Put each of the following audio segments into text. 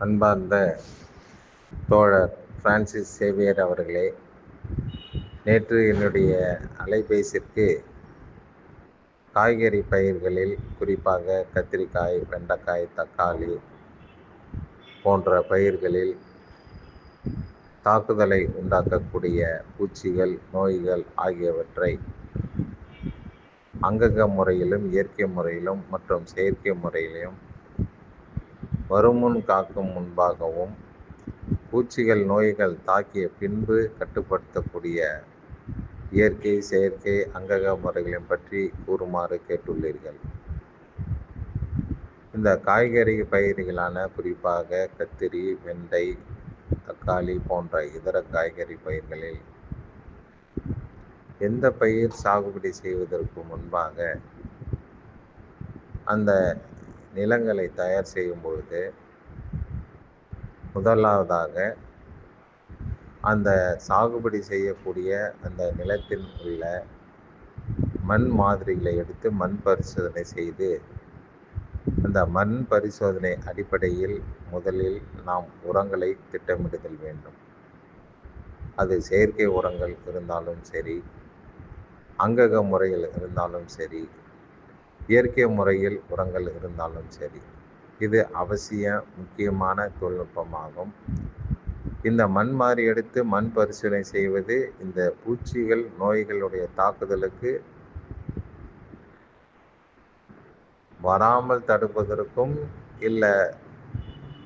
அன்பார்ந்த தோழர் Francis Xavier அவர்களே நேற்று என்னுடைய அலைபேசிற்கு காய்கறி பயிர்களில் குறிப்பாக கத்திரிக்காய் வெண்டைக்காய் தக்காளி போன்ற பயிர்களில் தாக்குதலை உண்டாக்கக்கூடிய பூச்சிகள் நோய்கள் ஆகியவற்றை அங்கக முறையிலும் இயற்கை முறையிலும் மற்றும் செயற்கை முறையிலும் வருமுன் காக்கும் முன்பாகவும் பூச்சிகள் நோய்கள் தாக்கிய பின்பு கட்டுப்படுத்தக்கூடிய இயற்கை செயற்கை அங்கக முறைகளையும் பற்றி கூறுமாறு கேட்டுள்ளீர்கள். இந்த காய்கறி பயிர்களான குறிப்பாக கத்திரி வெண்டை தக்காளி போன்ற இதர காய்கறி பயிர்களில் எந்த பயிர் சாகுபடி செய்வதற்கு முன்பாக அந்த நிலங்களை தயார் செய்யும் பொழுது முதலாவதாக அந்த சாகுபடி செய்யக்கூடிய அந்த நிலத்தில் உள்ள மண் மாதிரிகளை எடுத்து மண் பரிசோதனை செய்து அந்த மண் பரிசோதனை அடிப்படையில் முதலில் நாம் உரங்களை திட்டமிடுதல் வேண்டும். அது செயற்கை உரங்கள் இருந்தாலும் சரி அங்கக முறையில் இருந்தாலும் சரி இயற்கை முறையில் உரங்கள் இருந்தாலும் சரி இது அவசிய முக்கியமான தொழில்நுட்பமாகும். இந்த மண் மாறி எடுத்து மண் பரிசீலனை செய்வது இந்த பூச்சிகள் நோய்களுடைய தாக்குதலுக்கு வராமல் தடுப்பதற்கும் இல்லை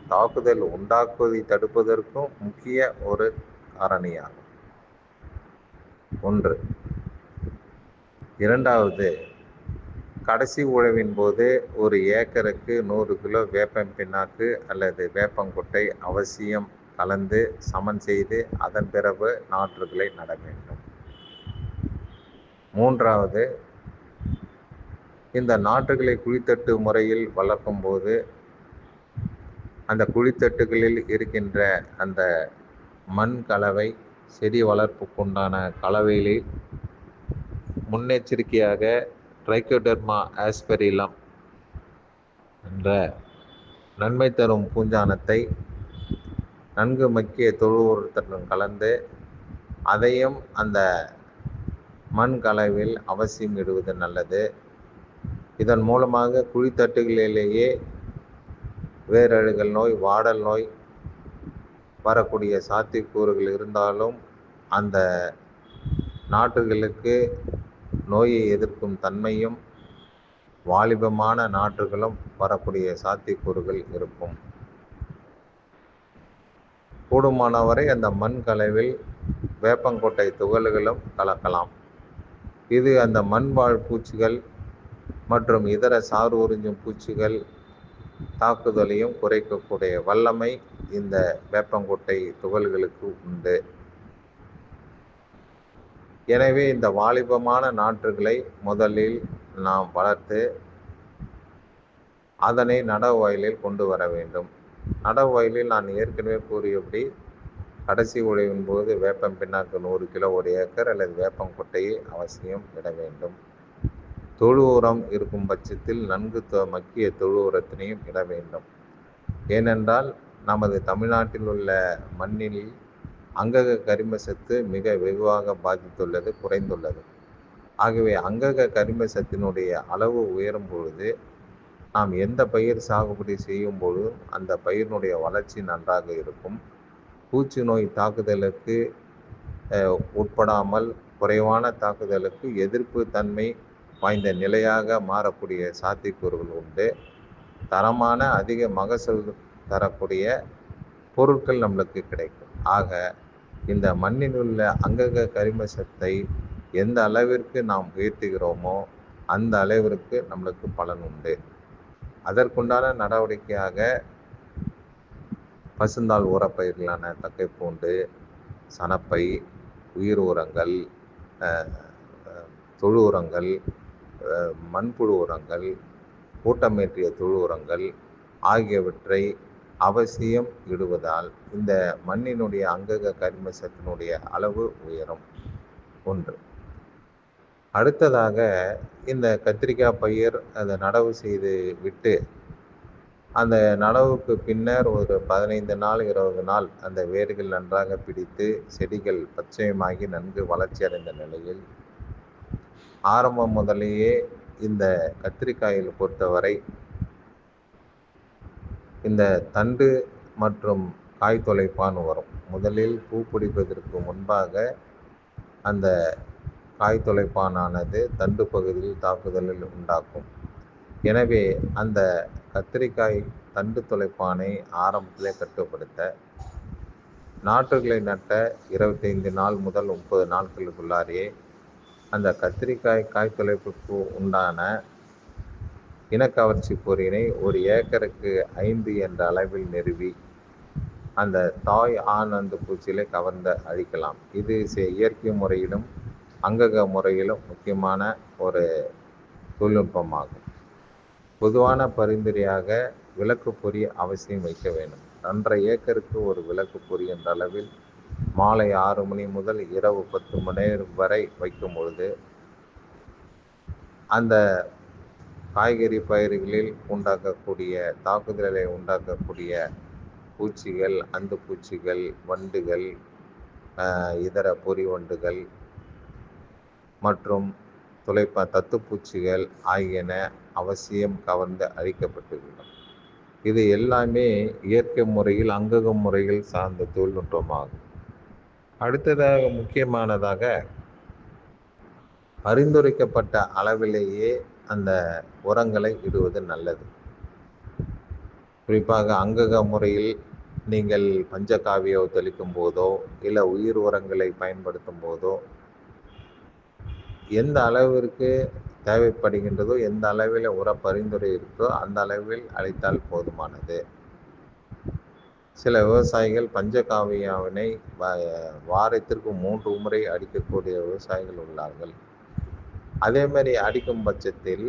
தாக்குதல் உண்டாக்குவதை தடுப்பதற்கும் முக்கிய ஒரு காரணியாகும். ஒன்று. இரண்டாவது கடைசி உழவின் போது ஒரு ஏக்கருக்கு நூறு கிலோ வேப்பம் பின்னாக்கு அல்லது வேப்பங்கொட்டை அவசியம் கலந்து சமன் செய்து அதன் பிறகு நாற்றுகளை நட வேண்டும். மூன்றாவது இந்த நாற்றுகளை குழித்தட்டு முறையில் வளர்க்கும் போது அந்த குழித்தட்டுகளில் இருக்கின்ற அந்த மண் கலவை செடி வளர்ப்புக்குண்டான கலவையிலே முன்னெச்சரிக்கையாக ட்ரைக்கோடெர்மா ஆஸ்பெரிலம் என்ற நன்மை தரும் பூஞ்சானத்தை நன்கு மக்கிய தொழு உரத்துடன் கலந்து அதையும் அந்த மண் கலவில் அவசியம் இடுவது நல்லது. இதன் மூலமாக குழித்தட்டுகளிலேயே வேரழுகல் நோய் வாடல் நோய் வரக்கூடிய சாத்தியக்கூறுகள் இருந்தாலும் அந்த நாற்றுகளுக்கு நோயை எதிர்க்கும் தன்மையும் வாலிபமான நாற்றுகளும் வரக்கூடிய சாத்தியக்கூறுகள் இருக்கும். கூடுமானவரை அந்த மண் கலவில் வேப்பங்கொட்டை துகள்களும் கலக்கலாம். இது அந்த மண் வாழ் பூச்சிகள் மற்றும் இதர சாறு உறிஞ்சும் பூச்சிகள் தாக்குதலையும் குறைக்கக்கூடிய வல்லமை இந்த வேப்பங்கொட்டை துகள்களுக்கு உண்டு. எனவே இந்த வாலிபமான நாற்றுகளை முதலில் நாம் வளர்த்து அதனை நடவு வயலில் கொண்டு வர வேண்டும். நடவு வயலில் நான் ஏற்கனவே கூறியபடி கடைசி உழைவின் போது வேப்பம் பின்னாக்கு நூறு கிலோ ஒரு ஏக்கர் அல்லது வேப்பங்கொட்டையை அவசியம் இட வேண்டும். தொழு உரம் இருக்கும் பட்சத்தில் நன்கு மக்கிய தொழு உரத்தினையும் இட வேண்டும். ஏனென்றால் நமது தமிழ்நாட்டில் உள்ள மண்ணில் அங்கக கரிம சத்து மிக வெகுவாக பாதித்துள்ளது குறைந்துள்ளது. ஆகவே அங்கக கரிம சத்தினுடைய அளவு உயரும் பொழுது நாம் எந்த பயிர் சாகுபடி செய்யும் பொழுதும் அந்த பயிரினுடைய வளர்ச்சி நன்றாக இருக்கும். பூச்சி நோய் தாக்குதலுக்கு உட்படாமல் குறைவான தாக்குதலுக்கு எதிர்ப்பு தன்மை வாய்ந்த நிலையாக மாறக்கூடிய சாத்தியக்கூறுகள் உண்டு. தரமான அதிக மகசூல் தரக்கூடிய பொருட்கள் நம்மளுக்கு கிடைக்கும். ஆக இந்த மண்ணில் உள்ள அங்கங்க கரிம சத்தை எந்த அளவிற்கு நாம் உயர்த்துகிறோமோ அந்த அளவிற்கு நம்மளுக்கு பலன் உண்டு. அதற்குண்டான நடவடிக்கையாக பசுந்தாள் உரப்பயிர்களான தக்கைப்பூண்டு சனப்பை உயிர் உரங்கள் தொழு உரங்கள் மண்புழு உரங்கள் கூட்டமேற்றிய தொழு உரங்கள் ஆகியவற்றை அவசியம் இடுவதால் இந்த மண்ணினுடைய அங்கக கரிம சத்தினுடைய அளவு உயரும். ஒன்று. அடுத்ததாக இந்த கத்திரிக்காய் பயிர் அதை நடவு செய்து விட்டு அந்த நடவுக்கு பின்னர் ஒரு பதினைந்து நாள் இருபது நாள் அந்த வேர்கள் நன்றாக பிடித்து செடிகள் பச்சையமாகி நன்கு வளர்ச்சி அடைந்த நிலையில் ஆரம்பம் முதலேயே இந்த கத்திரிக்காயில் பொறுத்தவரை இந்த தண்டு மற்றும் காய் தொலைப்பான் வரும். முதலில் பூ பிடிப்பதற்கு முன்பாக அந்த காய் தொலைப்பானானது தண்டு பகுதியில் தாக்குதலில் உண்டாக்கும். எனவே அந்த கத்திரிக்காய் தண்டு தொலைப்பானை ஆரம்பத்திலே கட்டுப்படுத்த நாற்றுகளை நட்ட இருபத்தைந்து நாள் முதல் முப்பது நாட்களுக்குள்ளாரே அந்த கத்திரிக்காய் காய் தொலைப்புக்கு உண்டான இனக்கவர்ச்சி பொறியினை ஒரு ஏக்கருக்கு ஐந்து என்ற அளவில் நிறுவி அந்த தாய் ஆண் அந்த பூச்சிகளை கவர்ந்து அழிக்கலாம். இது இயற்கை முறையிலும் அங்கக முறையிலும் முக்கியமான ஒரு தொழில்நுட்பமாகும். பொதுவான பரிந்துரையாக விளக்கு பொறி அவசியம் வைக்க வேண்டும். ஒன்றரை ஏக்கருக்கு ஒரு விளக்கு பொறி என்ற அளவில் மாலை ஆறு மணி முதல் இரவு பத்து மணி நேரம் வரை வைக்கும் பொழுது அந்த காய்கறி பயிர்களில் உண்டாக்கக்கூடிய தாக்குதல்களை உண்டாக்கக்கூடிய பூச்சிகள் அந்து பூச்சிகள் வண்டுகள் இதர பொறி வண்டுகள் மற்றும் துளைப்ப தத்துப்பூச்சிகள் ஆகியன அவசியம் கவர்ந்து அழிக்கப்பட்டுவிடும். இது எல்லாமே இயற்கை முறையில் அங்கக முறையில் சார்ந்த தொழில்நுட்பமாகும். அடுத்ததாக முக்கியமானதாக பரிந்துரைக்கப்பட்ட அளவிலேயே அந்த உரங்களை இடுவது நல்லது. குறிப்பாக அங்கக முறையில் நீங்கள் பஞ்சகாவியோ தெளிக்கும் போதோ இல்லை உயிர் உரங்களை பயன்படுத்தும் போதோ எந்த அளவிற்கு தேவைப்படுகின்றதோ எந்த அளவில் உர பரிந்துரை இருக்கோ அந்த அளவில் அழைத்தால் போதுமானது. சில விவசாயிகள் பஞ்சகாவியாவினை வாரத்திற்கு மூன்று முறை அடிக்கக்கூடிய விவசாயிகள் உள்ளார்கள். அதே மாதிரி அடிக்கும் பட்சத்தில்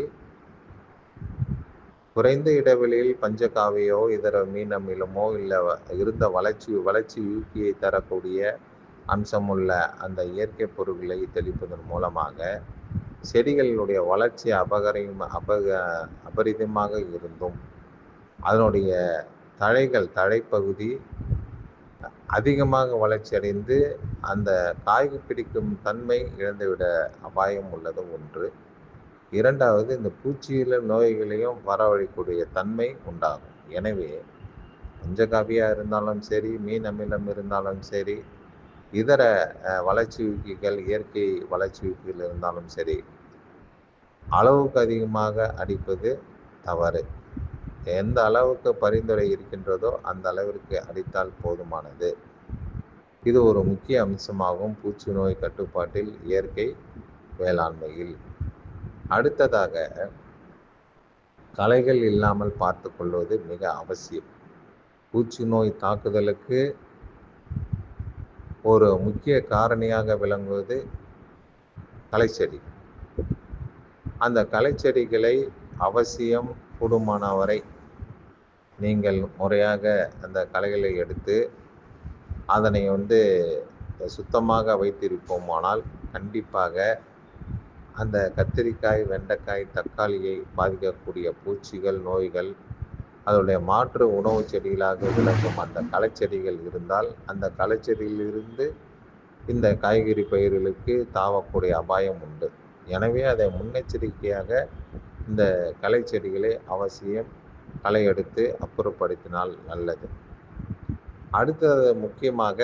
குறைந்த இடைவெளியில் பஞ்சகாவியோ இதர மீன் அமிலமோ இல்லை இருந்த வளர்ச்சி வளர்ச்சி யூக்கியை தரக்கூடிய அம்சமுள்ள அந்த இயற்கை பொருட்களை தெளிப்பதன் மூலமாக செடிகளினுடைய வளர்ச்சி அபகரியும் அபக அபரிதமாக இருந்தும் அதனுடைய தழைகள் தழைப்பகுதி அதிகமாக வளர்ச்சி அடைந்து அந்த காய்கு பிடிக்கும் தன்மை இழந்துவிட அபாயம் உள்ளது ஒன்று. இரண்டாவது இந்த பூச்சியில நோய்களையும் வரவழைக்கூடிய தன்மை உண்டாகும். எனவே பஞ்சகாவியாக இருந்தாலும் சரி மீன் அமிலம் இருந்தாலும் சரி இதர வளர்ச்சி ஊக்கிகள் இயற்கை வளர்ச்சி ஊக்கிகள் இருந்தாலும் சரி அளவுக்கு அதிகமாக அடிப்பது தவறு. எந்த அளவுக்கு பரிந்துரை இருக்கின்றதோ அந்த அளவிற்கு அடித்தால் போதுமானது. இது ஒரு முக்கிய அம்சமாகும் பூச்சி நோய் கட்டுப்பாட்டில் இயற்கை வேளாண்மையில். அடுத்ததாக களைகள் இல்லாமல் பார்த்து கொள்வது மிக அவசியம். பூச்சி நோய் தாக்குதலுக்கு ஒரு முக்கிய காரணியாக விளங்குவது களைச்செடி. அந்த களைச்செடிகளை அவசியம் கூடுமானவரை நீங்கள் முறையாக அந்த களைகளை எடுத்து அதனை வந்து சுத்தமாக வைத்திருப்போமானால் கண்டிப்பாக அந்த கத்திரிக்காய் வெண்டைக்காய் தக்காளியை பாதிக்கக்கூடிய பூச்சிகள் நோய்கள் அதனுடைய மாற்று உணவு செடிகளாக விளங்கும் அந்த களைச்செடிகள் இருந்தால் அந்த களைச்செடியிலிருந்து இந்த காய்கறி பயிர்களுக்கு தாவக்கூடிய அபாயம் உண்டு. எனவே அதை முன்னெச்சரிக்கையாக இந்த களைச்செடிகளை அவசியம் களை எடுத்து அப்புறப்படுத்தினால் நல்லது. அடுத்தது முக்கியமாக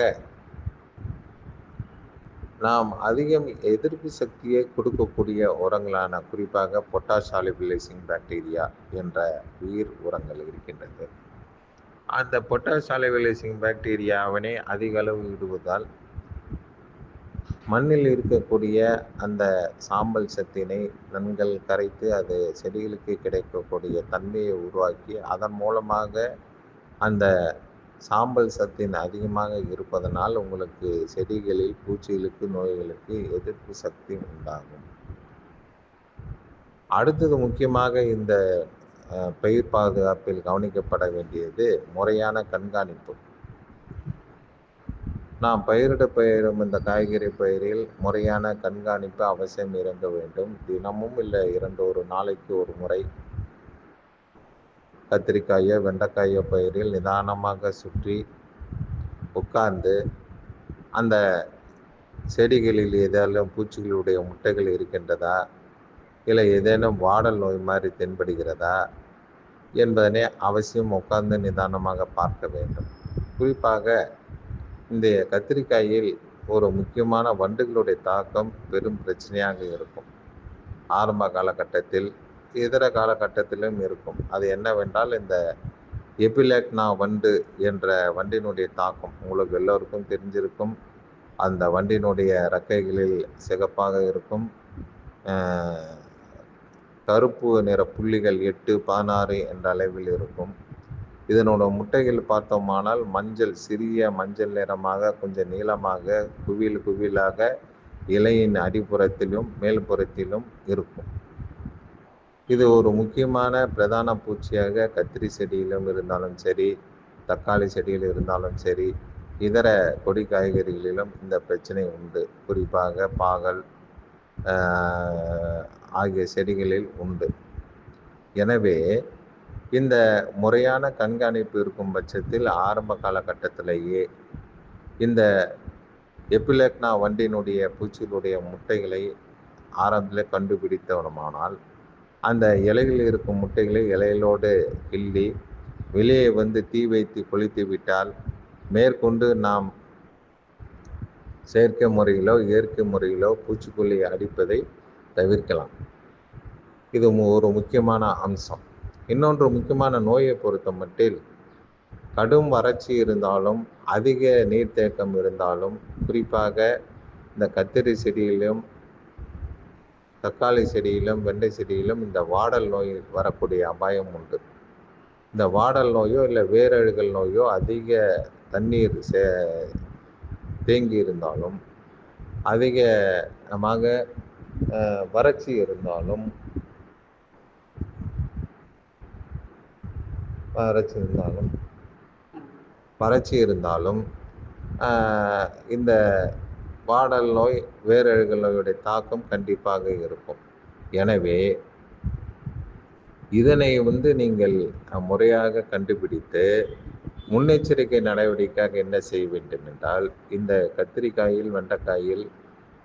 நாம் அதிகம் எதிர்ப்பு சக்தியை கொடுக்கக்கூடிய உரங்களான குறிப்பாக பொட்டாஷ் சாலிபிளைசிங் பாக்டீரியா என்ற உயிர் உரங்கள் இருக்கின்றது. அந்த பொட்டாஷ் சாலிபிளைசிங் பாக்டீரியாவினை அதிக அளவு இடுவதால் மண்ணில் இருக்கக்கூடிய அந்த சாம்பல் சத்தினை நன்கள் கரைத்து அது செடிகளுக்கு கிடைக்கக்கூடிய தன்மையை உருவாக்கி அதன் மூலமாக அந்த சாம்பல் சத்தின் அதிகமாக இருப்பதனால் உங்களுக்கு செடிகளில் பூச்சிகளுக்கு நோய்களுக்கு எதிர்ப்பு சக்தி உண்டாகும். அடுத்தது முக்கியமாக இந்த பயிர் பாதுகாப்பில் கவனிக்கப்பட வேண்டியது முறையான கண்காணிப்பு. நாம் பயிரிட பயிரும் இந்த காய்கறி பயிரில் முறையான கண்காணிப்பு அவசியம் இருக்க வேண்டும். தினமும் இல்லை இரண்டு ஒரு நாளைக்கு ஒரு முறை. கத்திரிக்காயோ வெண்டைக்காயோ பயிரில் நிதானமாக சுற்றி உட்கார்ந்து அந்த செடிகளில் ஏதேனும் பூச்சிகளுடைய முட்டைகள் இருக்கின்றதா? இல்லை ஏதேனும் வாடல் நோய் மாதிரி தென்படுகிறதா? என்பதனை அவசியம் உட்கார்ந்து நிதானமாக பார்க்க வேண்டும். குறிப்பாக இந்த கத்திரிக்காயில் ஒரு முக்கியமான வண்டுகளுடைய தாக்கம் பெரும் பிரச்சனையாக இருக்கும். ஆரம்ப காலகட்டத்தில் இதர காலகட்டத்திலும் இருக்கும். அது என்னவென்றால் இந்த எபிலெக்னா வண்டு என்ற வண்டினுடைய தாக்கம் உங்களுக்கு எல்லோருக்கும் தெரிஞ்சிருக்கும். அந்த வண்டினுடைய ரெக்கைகளில் சிகப்பாக இருக்கும். கருப்பு நிற புள்ளிகள் எட்டு பதினாறு என்ற அளவில் இருக்கும். இதனோட முட்டைகள் பார்த்தோமானால் மஞ்சள் சிறிய மஞ்சள் நிறமாக கொஞ்சம் நீளமாக குவியல் குவிலாக இலையின் அடிப்புறத்திலும் மேல்புறத்திலும் இருக்கும். இது ஒரு முக்கியமான பிரதான பூச்சியாக கத்திரி செடியிலும் இருந்தாலும் சரி தக்காளி செடியில் இருந்தாலும் சரி இதர கொடி காய்கறிகளிலும் இந்த பிரச்சனை உண்டு. குறிப்பாக பாகல் ஆகிய செடிகளில் உண்டு. எனவே இந்த முறையான கண்காணிப்பு இருக்கும் பட்சத்தில் ஆரம்ப காலகட்டத்திலேயே இந்த எப்பிலக்னா வண்டியினுடைய பூச்சிகளுடைய முட்டைகளை ஆரம்பத்தில் கண்டுபிடித்தவனுமானால் அந்த இலையில் இருக்கும் முட்டைகளை இலைகளோடு கிள்ளி வெளியே வந்து தீ வைத்து கொளித்து விட்டால் மேற்கொண்டு நாம் செயற்கை முறையிலோ இயற்கை முறையிலோ பூச்சிக்கொல்லி அடிப்பதை தவிர்க்கலாம். இது ஒரு முக்கியமான அம்சம். இன்னொன்று முக்கியமான நோயை பொறுத்த மட்டில் கடும் வறட்சி இருந்தாலும் அதிக நீர்த்தேக்கம் இருந்தாலும் குறிப்பாக இந்த கத்திரி செடியிலும் தக்காளி செடியிலும் வெண்டை செடியிலும் இந்த வாடல் நோய் வரக்கூடிய அபாயம் உண்டு. இந்த வாடல் நோயோ இல்லை வேரழுகல் நோயோ அதிக தண்ணீர் சே தேங்கி இருந்தாலும் அதிகமாக வறட்சி இருந்தாலும் வறட்சி இருந்தாலும் வறட்சி இருந்தாலும் இந்த வாடல் நோய் வேரழுகல் நோயுடைய தாக்கம் கண்டிப்பாக இருக்கும். எனவே இதனை வந்து நீங்கள் முறையாக கண்டுபிடித்து முன்னெச்சரிக்கை நடவடிக்கையாக என்ன செய்ய வேண்டும் என்றால் இந்த கத்திரிக்காயில் வெண்டைக்காயில்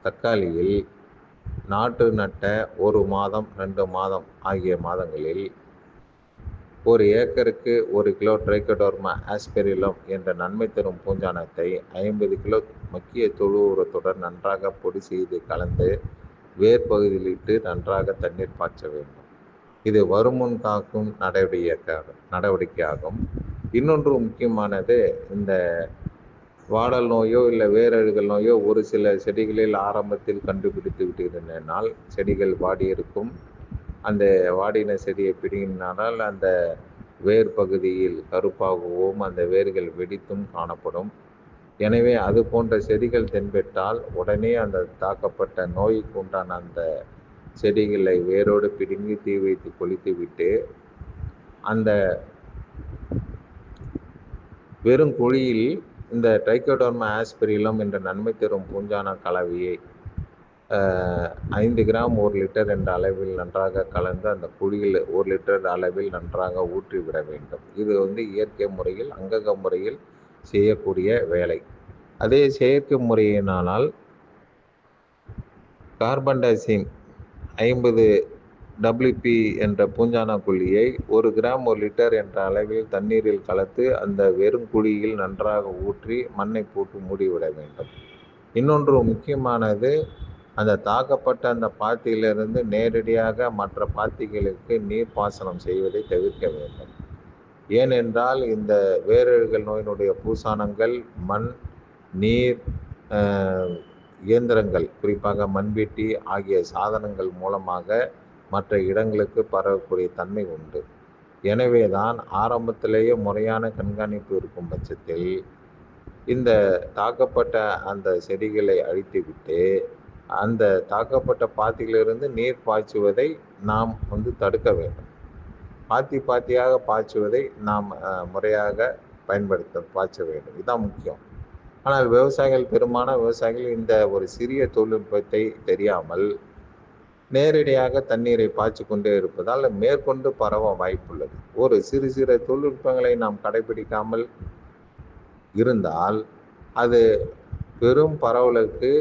தக்காளியில் நாட்டு நட்ட ஒரு மாதம் ரெண்டு மாதம் ஆகிய மாதங்களில் ஒரு ஏக்கருக்கு ஒரு கிலோ ட்ரைக்கடோர்மா ஆஸ்பெரிலம் என்ற நன்மை தரும் பூஞ்சானத்தை ஐம்பது கிலோ மக்கிய தொழு உரத்துடன் நன்றாக பொடி செய்து கலந்து வேர் பகுதியிலிட்டு நன்றாக தண்ணீர் பாய்ச்ச வேண்டும். இது வருமுன் காக்கும் நடவடிக்கை நடவடிக்கையாகும். இன்னொன்று முக்கியமானது இந்த வாடல் நோயோ இல்லை வேரழுகல் நோயோ ஒரு சில செடிகளில் ஆரம்பத்தில் கண்டுபிடித்து விட்டிருந்தால் செடிகள் வாடி இருக்கும் அந்த வாடின செடியை பிடிங்கினால் அந்த வேர் பகுதியில் கருப்பாகவும் அந்த வேர்கள் வெடித்தும் காணப்படும். எனவே அது போன்ற செடிகள் தென்பட்டால் உடனே அந்த தாக்கப்பட்ட நோய்க்கு உண்டான அந்த செடிகளை வேரோடு பிடுங்கி தீ வைத்து கொளித்து விட்டு அந்த வெறும் குழியில் இந்த ட்ரைக்கோடர்மா ஆஸ்பிரிலம் என்ற நன்மை தரும் பூஞ்சான கலவையை ஐந்து கிராம் ஒரு லிட்டர் என்ற அளவில் நன்றாக கலந்து அந்த குழியில் ஒரு லிட்டர் அளவில் நன்றாக ஊற்றி விட வேண்டும். இது வந்து இயற்கை முறையில் அங்கக முறையில் செய்யக்கூடிய வேலை. அதே செயற்கை முறையினால் கார்பன் டைசின் ஐம்பது டபிள்யூபி என்ற பூஞ்சான குழியை ஒரு கிராம் ஒரு லிட்டர் என்ற அளவில் தண்ணீரில் கலந்து அந்த வெறும் குழியில் நன்றாக ஊற்றி மண்ணை போட்டு மூடிவிட வேண்டும். இன்னொன்று முக்கியமானது அந்த தாக்கப்பட்ட அந்த பாத்தியிலிருந்து நேரடியாக மற்ற பாத்திகளுக்கு நீர் பாசனம் செய்வதை தவிர்க்க வேண்டும். ஏனென்றால் இந்த வேரழுகல் நோயினுடைய பூசானங்கள் மண் நீர் இயந்திரங்கள் குறிப்பாக மண்வெட்டி ஆகிய சாதனங்கள் மூலமாக மற்ற இடங்களுக்கு பரவக்கூடிய தன்மை உண்டு. எனவே தான் ஆரம்பத்திலேயே முறையான கண்காணிப்பு இருக்கும் பட்சத்தில் இந்த தாக்கப்பட்ட அந்த செடிகளை அழித்துவிட்டு அந்த தாக்கப்பட்ட பாத்தியிலிருந்து நீர் பாய்ச்சுவதை நாம் வந்து தடுக்க வேண்டும். பாத்தி பாத்தியாக பாய்ச்சுவதை நாம் முறையாக பயன்படுத்த பாய்ச்ச வேண்டும். இதுதான் முக்கியம். ஆனால் விவசாயிகள் பெரும்பாலான விவசாயிகள் இந்த ஒரு சிறிய தொழில்நுட்பத்தை தெரியாமல் நேரடியாக தண்ணீரை பாய்ச்சி கொண்டே இருப்பதால் மேற்கொண்டு பரவ வாய்ப்புள்ளது. ஒரு சிறு சிறு தொழில்நுட்பங்களை நாம் கடைபிடிக்காமல் இருந்தால் அது பெரும் பரவலுக்கு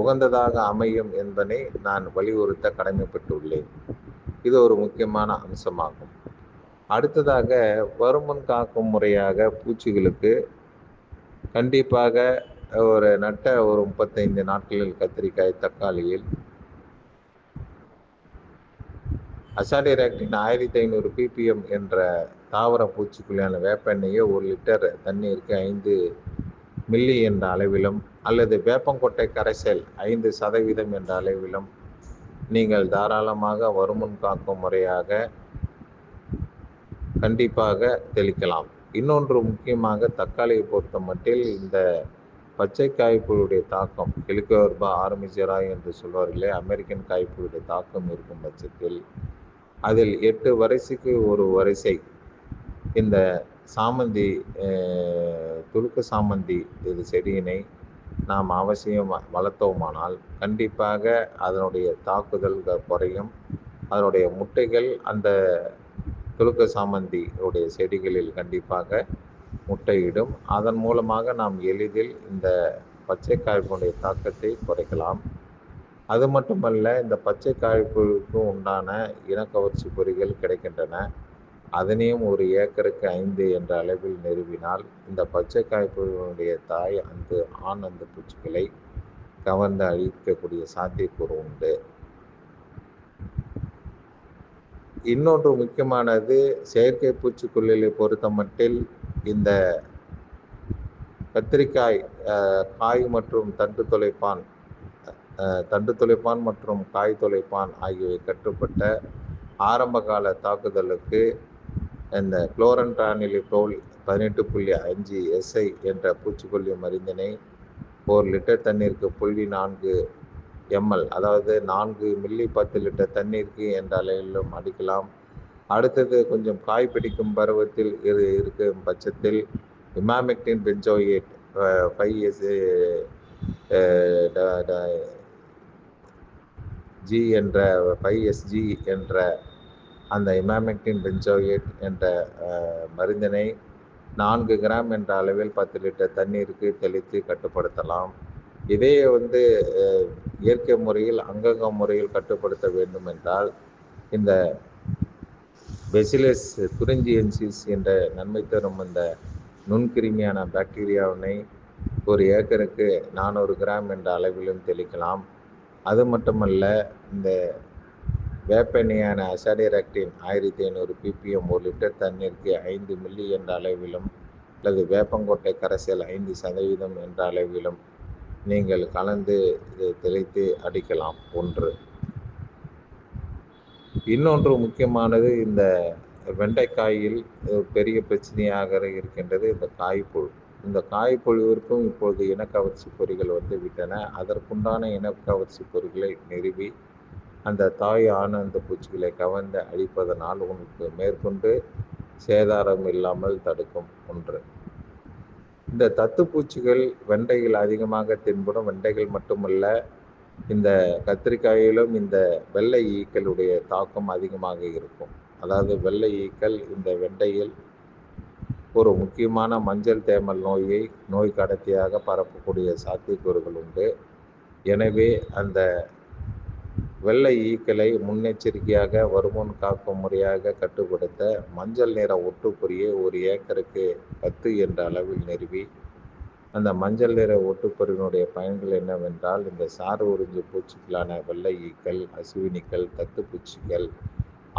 உகந்ததாக அமையும் என்பதை நான் வலியுறுத்த கடமைப்பட்டுள்ளேன். இது ஒரு முக்கியமான அம்சமாகும். அடுத்ததாக வருமுன் காக்கும் முறையாக பூச்சிகளுக்கு கண்டிப்பாக ஒரு நட்ட ஒரு முப்பத்தைந்து நாட்களில் கத்திரிக்காய் தக்காளியில் அசாடிராக்டின் ஆயிரத்தி ஐநூறு பிபிஎம் என்ற தாவர பூச்சிக்கொல்லியான வேப்பெண்ணெயை ஒரு லிட்டர் தண்ணீருக்கு ஐந்து மில்லி என்ற அளவிலும் அல்லது வேப்பங்கொட்டை கரைசல் ஐந்து சதவீதம் என்ற அளவிலும் நீங்கள் தாராளமாக வருமுன் காக்கும் முறையாக கண்டிப்பாக தெளிக்கலாம். இன்னொன்று முக்கியமாக தக்காளியை பொறுத்த மட்டில் இந்த பச்சை காய்ப்புழுடைய தாக்கம் கெலிகோர்பா ஆர்மிஜரா என்று சொல்வார்களே அமெரிக்கன் காய்ப்புழுடைய தாக்கம் இருக்கும் பட்சத்தில் அதில் எட்டு வரிசைக்கு ஒரு வரிசை இந்த சாமந்தி துளுக்கு சாமந்தி இது செடியினை நாம் அவசியம் வளர்த்தோமானால் கண்டிப்பாக அதனுடைய தாக்குதல் குறையும். அதனுடைய முட்டைகள் அந்த துளுக்க சாமந்தியுடைய செடிகளில் கண்டிப்பாக முட்டையிடும். அதன் மூலமாக நாம் எளிதில் இந்த பச்சை காய்ப்புடைய தாக்கத்தை குறைக்கலாம். அது மட்டுமல்ல இந்த பச்சை காய்ப்புக்கும் உண்டான இனக்கவர்ச்சி பொறிகள் கிடைக்கின்றன. அதனையும் ஒரு ஏக்கருக்கு ஐந்து என்ற அளவில் நிறுவினால் இந்த பச்சை காய்ப்புடைய தாய் அந்த ஆண் அந்த பூச்சிகளை கவர்ந்து அழிக்கக்கூடிய சாத்தியக்கூறு உண்டு. இன்னொன்று முக்கியமானது செயற்கை பூச்சிக்கொல்லியை பொறுத்த மட்டில் இந்த கத்திரிக்காய் காய் மற்றும் தண்டு தொலைப்பான் தண்டு தொலைப்பான் மற்றும் காய் தொலைப்பான் ஆகியவை கட்டுப்பட்ட ஆரம்பகால தாக்குதலுக்கு இந்த குளோரன்டானிலிப்ரோல் பதினெட்டு புள்ளி அஞ்சு எஸ்ஐ என்ற பூச்சிக்கொல்லி மருந்தினை ஒரு லிட்டர் தண்ணீருக்கு புள்ளி நான்கு எம்எல் அதாவது நான்கு மில்லி பத்து லிட்டர் தண்ணீருக்கு என்ற அளவிலும் அடிக்கலாம். அடுத்தது கொஞ்சம் காய் பிடிக்கும் பருவத்தில் இரு இருக்கும் பட்சத்தில் emamectin benzoate five S G என்ற ஃபைவ் எஸ்ஜி என்ற அந்த இமாமெக்டின் பென்சோயேட் என்ற மருந்தினை நான்கு கிராம் என்ற அளவில் பத்து லிட்டர் தண்ணீருக்கு தெளித்து கட்டுப்படுத்தலாம். இதே வந்து இயற்கை முறையில் அங்கங்க முறையில் கட்டுப்படுத்த வேண்டும் என்றால் இந்த பெசிலஸ் குறிஞ்சியன்சிஸ் என்ற நன்மை தரும் இந்த நுண்கிருமியான பாக்டீரியாவினை ஒரு ஏக்கருக்கு நானூறு கிராம் என்ற அளவிலும் தெளிக்கலாம். அது மட்டுமல்ல இந்த வேப்பெண்ணையான அசாடிராக்டின் ஆயிரத்தி ஐநூறு பிபிஎம் ஒரு லிட்டர் தண்ணீருக்கு ஐந்து மில்லி என்ற அளவிலும் அல்லது வேப்பங்கொட்டை கரைசல் ஐந்து சதவீதம் என்ற அளவிலும் நீங்கள் கலந்து தெளித்து அடிக்கலாம். ஒன்று. இன்னொன்று முக்கியமானது இந்த வெண்டைக்காயில் பெரிய பிரச்சனையாக இருக்கின்றது. இந்த காய்ப்புழு. இந்த காய்ப்புழுவிற்கும் இப்பொழுது இனக்கவர்ச்சி பொறிகள் வந்து விட்டன. அதற்குண்டான இனக்கவர்ச்சி பொறிகளை நிறுவி அந்த தாய் ஆனந்த பூச்சிகளை கவர்ந்து அழிப்பதனால் உனக்கு மேற்கொண்டு சேதாரம் இல்லாமல் தடுக்கும் ஒன்று. இந்த தத்துப்பூச்சிகள் வெண்டைகள் அதிகமாக தென்படும். வெண்டைகள் மட்டுமல்ல இந்த கத்திரிக்காயிலும் இந்த வெள்ளை ஈக்களுடைய தாக்கம் அதிகமாக இருக்கும். அதாவது வெள்ளை ஈக்கள் இந்த வெண்டையில் ஒரு முக்கியமான மஞ்சள் தேமல் நோயை நோய் கடத்தியாக பரப்பக்கூடிய சாத்தியக்கூறுகள் உண்டு. எனவே அந்த வெள்ளை ஈக்களை முன்னெச்சரிக்கையாக வருமுன் காக்கும் முறையாக கட்டுப்படுத்த மஞ்சள் நிற ஒட்டுப்பொறியை ஒரு ஏக்கருக்கு பத்து என்ற அளவில் நிறுவி. அந்த மஞ்சள் நிற ஒட்டுப்பொறியினுடைய பயன்கள் என்னவென்றால் இந்த சாறு உறிஞ்சு பூச்சிகளான வெள்ளை ஈக்கள் அசுவினிகள் தத்துப்பூச்சிகள்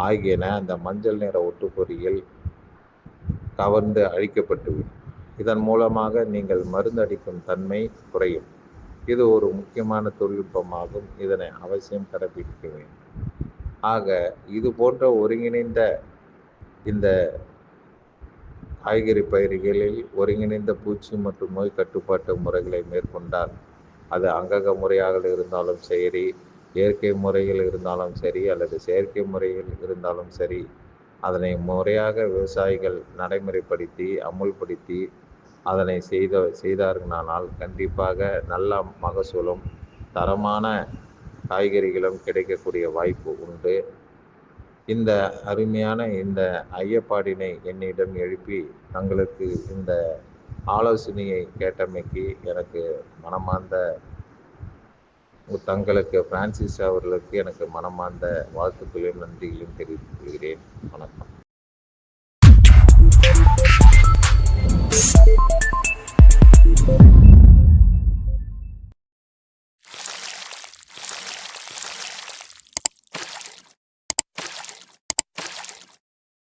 ஆகியன அந்த மஞ்சள் நிற ஒட்டுப்பொறியில் கவர்ந்து அழிக்கப்பட்டுவிடும். இதன் மூலமாக நீங்கள் மருந்தடிக்கும் தன்மை குறையும். இது ஒரு முக்கியமான தொழில்நுட்பமாகும். இதனை அவசியம் கடைபிடிக்க வேண்டும். ஆக இது போன்ற ஒருங்கிணைந்த இந்த காய்கறி பயிர்களில் ஒருங்கிணைந்த பூச்சி மற்றும் நோய் கட்டுப்பாட்டு முறைகளை மேற்கொண்டால் அது அங்கக முறையாக இருந்தாலும் சரி இயற்கை முறையில் இருந்தாலும் சரி அல்லது செயற்கை முறையில் இருந்தாலும் சரி அதனை முறையாக விவசாயிகள் நடைமுறைப்படுத்தி அமுல்படுத்தி அதனை செய்த செய்தார்களானால் கண்டிப்பாக நல்ல மகசூலும் தரமான காய்கறிகளும் கிடைக்கக்கூடிய வாய்ப்பு உண்டு. இந்த அருமையான இந்த ஐயப்பாடினை என்னிடம் எழுப்பி தங்களுக்கு இந்த ஆலோசனையை கேட்டமைக்கு எனக்கு மனமார்ந்த தங்களுக்கு பிரான்சிஸ் அவர்களுக்கு எனக்கு மனமார்ந்த வாழ்த்துக்களையும் நன்றிகளையும் தெரிவித்துக் கொள்கிறேன். வணக்கம். Bye.